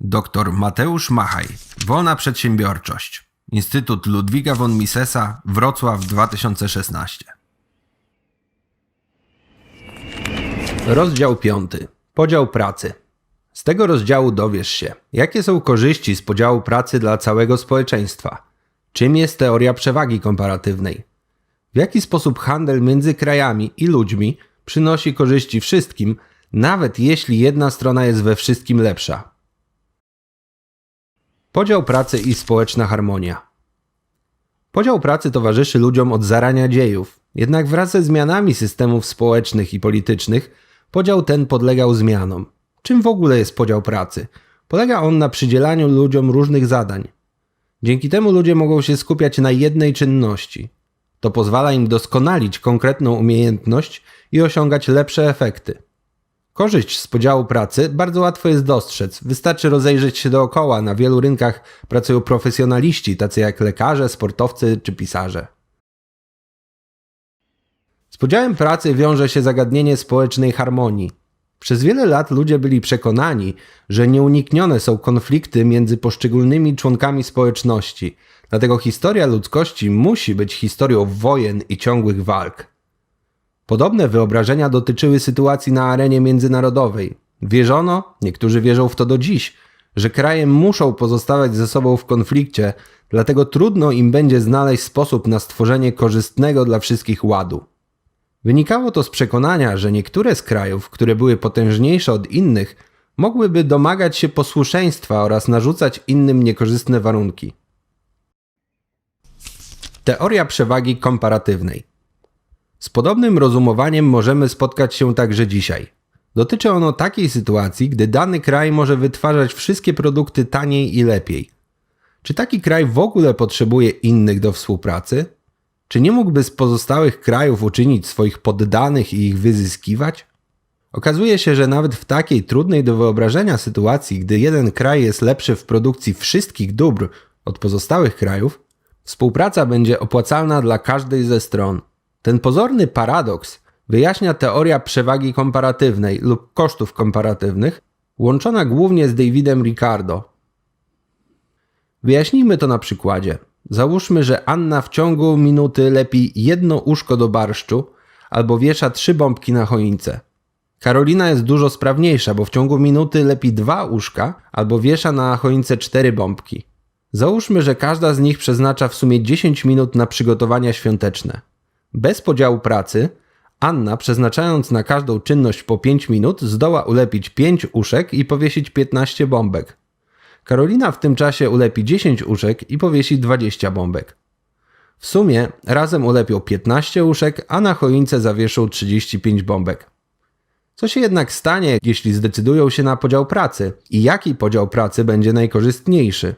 Dr Mateusz Machaj, Wolna Przedsiębiorczość, Instytut Ludwiga von Misesa, Wrocław 2016. Rozdział 5. Podział pracy. Z tego rozdziału dowiesz się, jakie są korzyści z podziału pracy dla całego społeczeństwa, czym jest teoria przewagi komparatywnej, w jaki sposób handel między krajami i ludźmi przynosi korzyści wszystkim, nawet jeśli jedna strona jest we wszystkim lepsza. Podział pracy i społeczna harmonia. Podział pracy towarzyszy ludziom od zarania dziejów, jednak wraz ze zmianami systemów społecznych i politycznych podział ten podlegał zmianom. Czym w ogóle jest podział pracy? Polega on na przydzielaniu ludziom różnych zadań. Dzięki temu ludzie mogą się skupiać na jednej czynności. To pozwala im doskonalić konkretną umiejętność i osiągać lepsze efekty. Korzyść z podziału pracy bardzo łatwo jest dostrzec. Wystarczy rozejrzeć się dookoła. Na wielu rynkach pracują profesjonaliści, tacy jak lekarze, sportowcy czy pisarze. Z podziałem pracy wiąże się zagadnienie społecznej harmonii. Przez wiele lat ludzie byli przekonani, że nieuniknione są konflikty między poszczególnymi członkami społeczności, dlatego historia ludzkości musi być historią wojen i ciągłych walk. Podobne wyobrażenia dotyczyły sytuacji na arenie międzynarodowej. Wierzono, niektórzy wierzą w to do dziś, że kraje muszą pozostawać ze sobą w konflikcie, dlatego trudno im będzie znaleźć sposób na stworzenie korzystnego dla wszystkich ładu. Wynikało to z przekonania, że niektóre z krajów, które były potężniejsze od innych, mogłyby domagać się posłuszeństwa oraz narzucać innym niekorzystne warunki. Teoria przewagi komparatywnej. Z podobnym rozumowaniem możemy spotkać się także dzisiaj. Dotyczy ono takiej sytuacji, gdy dany kraj może wytwarzać wszystkie produkty taniej i lepiej. Czy taki kraj w ogóle potrzebuje innych do współpracy? Czy nie mógłby z pozostałych krajów uczynić swoich poddanych i ich wyzyskiwać? Okazuje się, że nawet w takiej trudnej do wyobrażenia sytuacji, gdy jeden kraj jest lepszy w produkcji wszystkich dóbr od pozostałych krajów, współpraca będzie opłacalna dla każdej ze stron. Ten pozorny paradoks wyjaśnia teoria przewagi komparatywnej lub kosztów komparatywnych, łączona głównie z Davidem Ricardo. Wyjaśnijmy to na przykładzie. Załóżmy, że Anna w ciągu minuty lepi jedno uszko do barszczu albo wiesza trzy bombki na choince. Karolina jest dużo sprawniejsza, bo w ciągu minuty lepi dwa uszka albo wiesza na choince cztery bombki. Załóżmy, że każda z nich przeznacza w sumie 10 minut na przygotowania świąteczne. Bez podziału pracy, Anna, przeznaczając na każdą czynność po 5 minut, zdoła ulepić 5 uszek i powiesić 15 bombek. Karolina w tym czasie ulepi 10 uszek i powiesi 20 bombek. W sumie razem ulepią 15 uszek, a na choince zawieszą 35 bombek. Co się jednak stanie, jeśli zdecydują się na podział pracy i jaki podział pracy będzie najkorzystniejszy?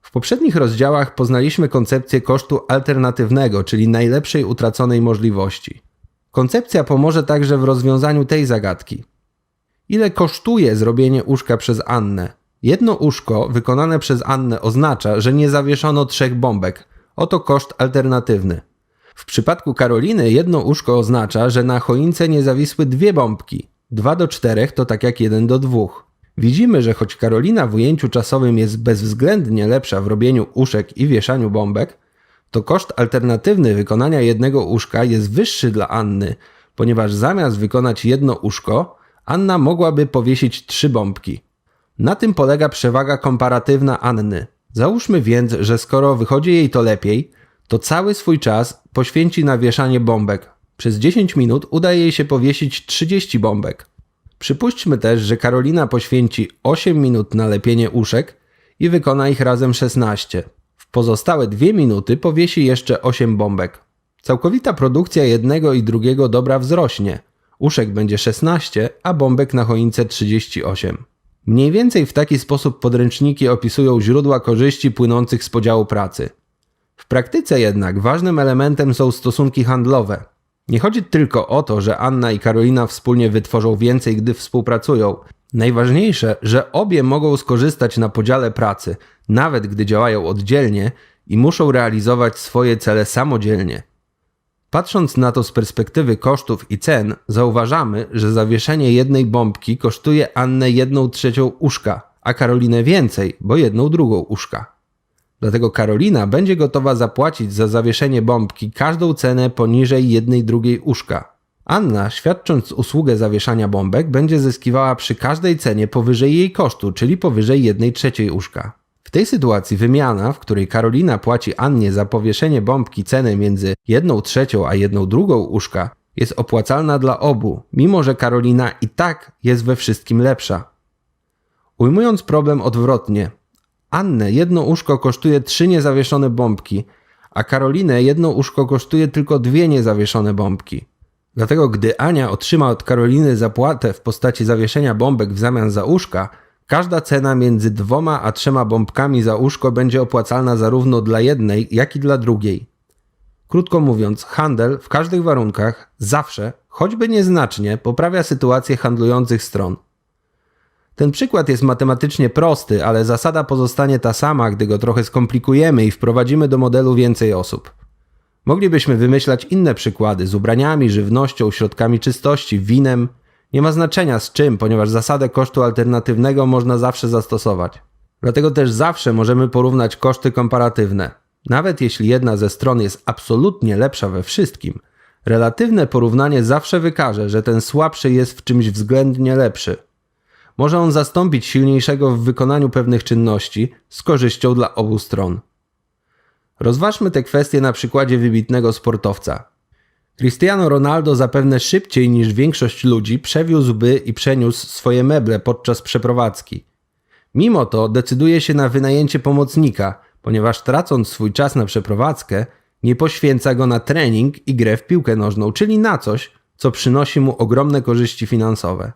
W poprzednich rozdziałach poznaliśmy koncepcję kosztu alternatywnego, czyli najlepszej utraconej możliwości. Koncepcja pomoże także w rozwiązaniu tej zagadki. Ile kosztuje zrobienie łóżka przez Annę? Jedno łóżko wykonane przez Annę oznacza, że nie zawieszono trzech bombek. Oto koszt alternatywny. W przypadku Karoliny jedno łóżko oznacza, że na choince nie zawisły dwie bombki. 2 do 4 to tak jak 1 do 2. Widzimy, że choć Karolina w ujęciu czasowym jest bezwzględnie lepsza w robieniu uszek i wieszaniu bombek, to koszt alternatywny wykonania jednego uszka jest wyższy dla Anny, ponieważ zamiast wykonać jedno uszko, Anna mogłaby powiesić trzy bombki. Na tym polega przewaga komparatywna Anny. Załóżmy więc, że skoro wychodzi jej to lepiej, to cały swój czas poświęci na wieszanie bombek. Przez 10 minut uda jej się powiesić 30 bombek. Przypuśćmy też, że Karolina poświęci 8 minut na lepienie uszek i wykona ich razem 16. W pozostałe 2 minuty powiesi jeszcze 8 bombek. Całkowita produkcja jednego i drugiego dobra wzrośnie. Uszek będzie 16, a bombek na choince 38. Mniej więcej w taki sposób podręczniki opisują źródła korzyści płynących z podziału pracy. W praktyce jednak ważnym elementem są stosunki handlowe. Nie chodzi tylko o to, że Anna i Karolina wspólnie wytworzą więcej, gdy współpracują. Najważniejsze, że obie mogą skorzystać na podziale pracy, nawet gdy działają oddzielnie i muszą realizować swoje cele samodzielnie. Patrząc na to z perspektywy kosztów i cen, zauważamy, że zawieszenie jednej bombki kosztuje Annę jedną trzecią uszka, a Karolinę więcej, bo jedną drugą uszka. Dlatego Karolina będzie gotowa zapłacić za zawieszenie bombki każdą cenę poniżej jednej drugiej uszka. Anna, świadcząc usługę zawieszania bombek, będzie zyskiwała przy każdej cenie powyżej jej kosztu, czyli powyżej jednej trzeciej uszka. W tej sytuacji wymiana, w której Karolina płaci Annie za powieszenie bombki cenę między jedną trzecią a jedną drugą uszka, jest opłacalna dla obu, mimo że Karolina i tak jest we wszystkim lepsza. Ujmując problem odwrotnie, Annę jedno uszko kosztuje trzy niezawieszone bombki, a Karolinę jedno uszko kosztuje tylko dwie niezawieszone bombki. Dlatego gdy Ania otrzyma od Karoliny zapłatę w postaci zawieszenia bombek w zamian za uszka, każda cena między dwoma a trzema bombkami za uszko będzie opłacalna zarówno dla jednej, jak i dla drugiej. Krótko mówiąc, handel w każdych warunkach zawsze, choćby nieznacznie, poprawia sytuację handlujących stron. Ten przykład jest matematycznie prosty, ale zasada pozostanie ta sama, gdy go trochę skomplikujemy i wprowadzimy do modelu więcej osób. Moglibyśmy wymyślać inne przykłady z ubraniami, żywnością, środkami czystości, winem. Nie ma znaczenia z czym, ponieważ zasadę kosztu alternatywnego można zawsze zastosować. Dlatego też zawsze możemy porównać koszty komparatywne. Nawet jeśli jedna ze stron jest absolutnie lepsza we wszystkim, relatywne porównanie zawsze wykaże, że ten słabszy jest w czymś względnie lepszy. Może on zastąpić silniejszego w wykonaniu pewnych czynności z korzyścią dla obu stron. Rozważmy te kwestie na przykładzie wybitnego sportowca. Cristiano Ronaldo zapewne szybciej niż większość ludzi przewiózłby i przeniósł swoje meble podczas przeprowadzki. Mimo to decyduje się na wynajęcie pomocnika, ponieważ tracąc swój czas na przeprowadzkę, nie poświęca go na trening i grę w piłkę nożną, czyli na coś, co przynosi mu ogromne korzyści finansowe.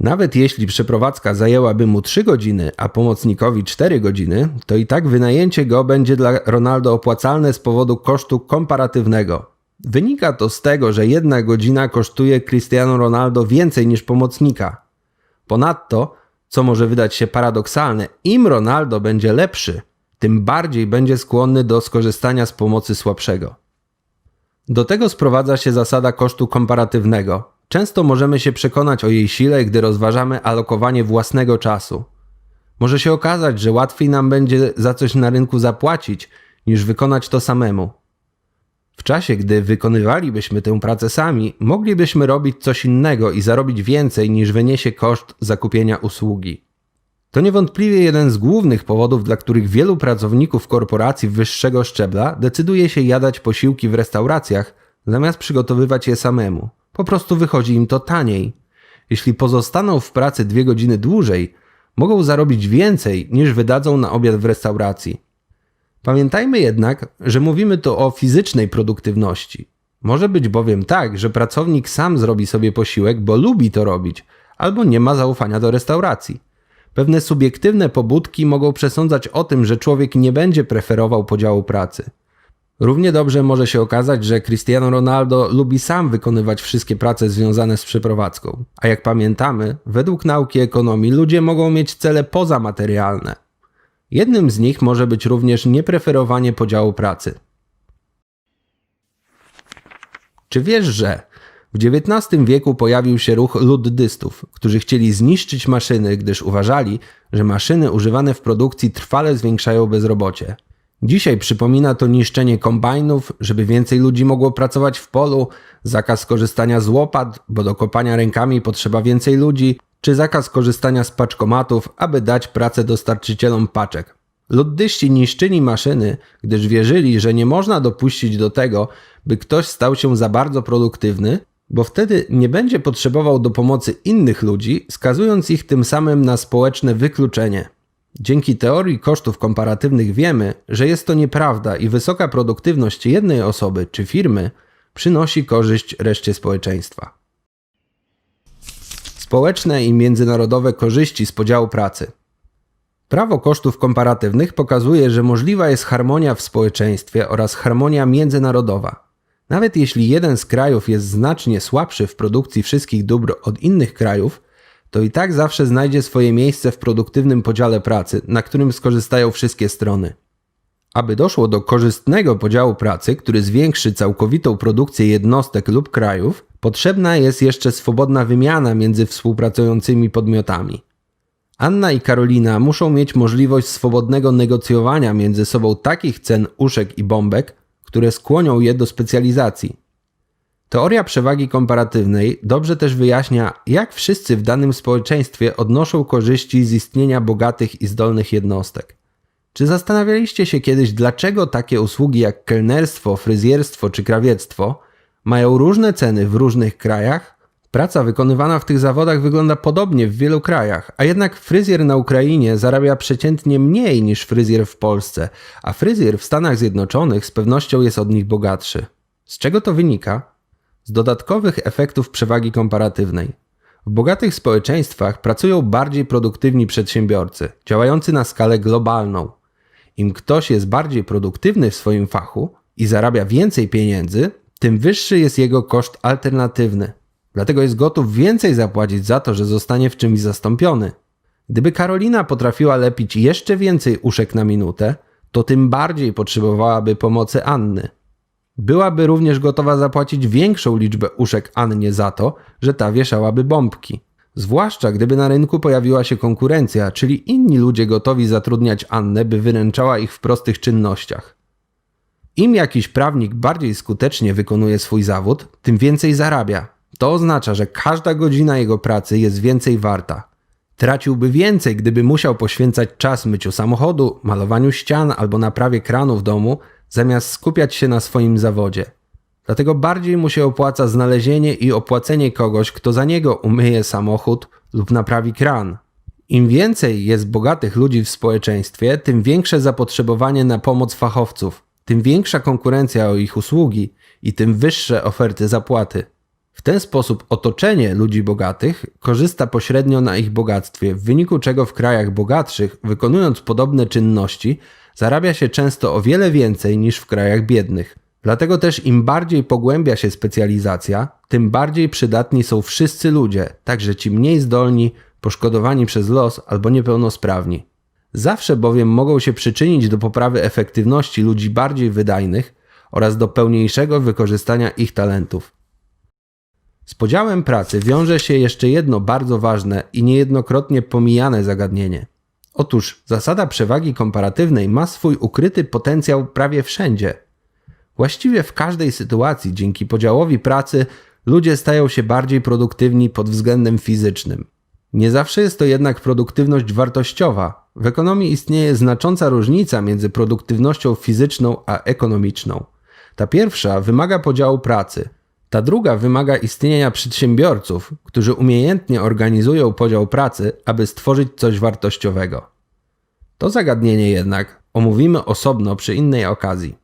Nawet jeśli przeprowadzka zajęłaby mu 3 godziny, a pomocnikowi 4 godziny, to i tak wynajęcie go będzie dla Ronaldo opłacalne z powodu kosztu komparatywnego. Wynika to z tego, że jedna godzina kosztuje Cristiano Ronaldo więcej niż pomocnika. Ponadto, co może wydać się paradoksalne, im Ronaldo będzie lepszy, tym bardziej będzie skłonny do skorzystania z pomocy słabszego. Do tego sprowadza się zasada kosztu komparatywnego, Często możemy się przekonać o jej sile, gdy rozważamy alokowanie własnego czasu. Może się okazać, że łatwiej nam będzie za coś na rynku zapłacić, niż wykonać to samemu. W czasie, gdy wykonywalibyśmy tę pracę sami, moglibyśmy robić coś innego i zarobić więcej niż wyniesie koszt zakupienia usługi. To niewątpliwie jeden z głównych powodów, dla których wielu pracowników korporacji wyższego szczebla decyduje się jadać posiłki w restauracjach, zamiast przygotowywać je samemu. Po prostu wychodzi im to taniej. Jeśli pozostaną w pracy dwie godziny dłużej, mogą zarobić więcej niż wydadzą na obiad w restauracji. Pamiętajmy jednak, że mówimy tu o fizycznej produktywności. Może być bowiem tak, że pracownik sam zrobi sobie posiłek, bo lubi to robić, albo nie ma zaufania do restauracji. Pewne subiektywne pobudki mogą przesądzać o tym, że człowiek nie będzie preferował podziału pracy. Równie dobrze może się okazać, że Cristiano Ronaldo lubi sam wykonywać wszystkie prace związane z przeprowadzką. A jak pamiętamy, według nauki ekonomii ludzie mogą mieć cele pozamaterialne. Jednym z nich może być również niepreferowanie podziału pracy. Czy wiesz, że w XIX wieku pojawił się ruch luddystów, którzy chcieli zniszczyć maszyny, gdyż uważali, że maszyny używane w produkcji trwale zwiększają bezrobocie. Dzisiaj przypomina to niszczenie kombajnów, żeby więcej ludzi mogło pracować w polu, zakaz korzystania z łopat, bo do kopania rękami potrzeba więcej ludzi, czy zakaz korzystania z paczkomatów, aby dać pracę dostarczycielom paczek. Luddyści niszczyli maszyny, gdyż wierzyli, że nie można dopuścić do tego, by ktoś stał się za bardzo produktywny, bo wtedy nie będzie potrzebował do pomocy innych ludzi, skazując ich tym samym na społeczne wykluczenie. Dzięki teorii kosztów komparatywnych wiemy, że jest to nieprawda i wysoka produktywność jednej osoby czy firmy przynosi korzyść reszcie społeczeństwa. Społeczne i międzynarodowe korzyści z podziału pracy. Prawo kosztów komparatywnych pokazuje, że możliwa jest harmonia w społeczeństwie oraz harmonia międzynarodowa. Nawet jeśli jeden z krajów jest znacznie słabszy w produkcji wszystkich dóbr od innych krajów, to i tak zawsze znajdzie swoje miejsce w produktywnym podziale pracy, na którym skorzystają wszystkie strony. Aby doszło do korzystnego podziału pracy, który zwiększy całkowitą produkcję jednostek lub krajów, potrzebna jest jeszcze swobodna wymiana między współpracującymi podmiotami. Anna i Karolina muszą mieć możliwość swobodnego negocjowania między sobą takich cen uszek i bombek, które skłonią je do specjalizacji. Teoria przewagi komparatywnej dobrze też wyjaśnia, jak wszyscy w danym społeczeństwie odnoszą korzyści z istnienia bogatych i zdolnych jednostek. Czy zastanawialiście się kiedyś, dlaczego takie usługi jak kelnerstwo, fryzjerstwo czy krawiectwo mają różne ceny w różnych krajach? Praca wykonywana w tych zawodach wygląda podobnie w wielu krajach, a jednak fryzjer na Ukrainie zarabia przeciętnie mniej niż fryzjer w Polsce, a fryzjer w Stanach Zjednoczonych z pewnością jest od nich bogatszy. Z czego to wynika? Z dodatkowych efektów przewagi komparatywnej. W bogatych społeczeństwach pracują bardziej produktywni przedsiębiorcy, działający na skalę globalną. Im ktoś jest bardziej produktywny w swoim fachu i zarabia więcej pieniędzy, tym wyższy jest jego koszt alternatywny. Dlatego jest gotów więcej zapłacić za to, że zostanie w czymś zastąpiony. Gdyby Karolina potrafiła lepić jeszcze więcej uszek na minutę, to tym bardziej potrzebowałaby pomocy Anny. Byłaby również gotowa zapłacić większą liczbę uszek Annie za to, że ta wieszałaby bombki. Zwłaszcza gdyby na rynku pojawiła się konkurencja, czyli inni ludzie gotowi zatrudniać Annę, by wyręczała ich w prostych czynnościach. Im jakiś prawnik bardziej skutecznie wykonuje swój zawód, tym więcej zarabia. To oznacza, że każda godzina jego pracy jest więcej warta. Traciłby więcej, gdyby musiał poświęcać czas myciu samochodu, malowaniu ścian albo naprawie kranu w domu, zamiast skupiać się na swoim zawodzie. Dlatego bardziej mu się opłaca znalezienie i opłacenie kogoś, kto za niego umyje samochód lub naprawi kran. Im więcej jest bogatych ludzi w społeczeństwie, tym większe zapotrzebowanie na pomoc fachowców, tym większa konkurencja o ich usługi i tym wyższe oferty zapłaty. W ten sposób otoczenie ludzi bogatych korzysta pośrednio na ich bogactwie, w wyniku czego w krajach bogatszych, wykonując podobne czynności, zarabia się często o wiele więcej niż w krajach biednych. Dlatego też im bardziej pogłębia się specjalizacja, tym bardziej przydatni są wszyscy ludzie, także ci mniej zdolni, poszkodowani przez los albo niepełnosprawni. Zawsze bowiem mogą się przyczynić do poprawy efektywności ludzi bardziej wydajnych oraz do pełniejszego wykorzystania ich talentów. Z podziałem pracy wiąże się jeszcze jedno bardzo ważne i niejednokrotnie pomijane zagadnienie. Otóż zasada przewagi komparatywnej ma swój ukryty potencjał prawie wszędzie. Właściwie w każdej sytuacji dzięki podziałowi pracy ludzie stają się bardziej produktywni pod względem fizycznym. Nie zawsze jest to jednak produktywność wartościowa. W ekonomii istnieje znacząca różnica między produktywnością fizyczną a ekonomiczną. Ta pierwsza wymaga podziału pracy, ta druga wymaga istnienia przedsiębiorców, którzy umiejętnie organizują podział pracy, aby stworzyć coś wartościowego. To zagadnienie jednak omówimy osobno przy innej okazji.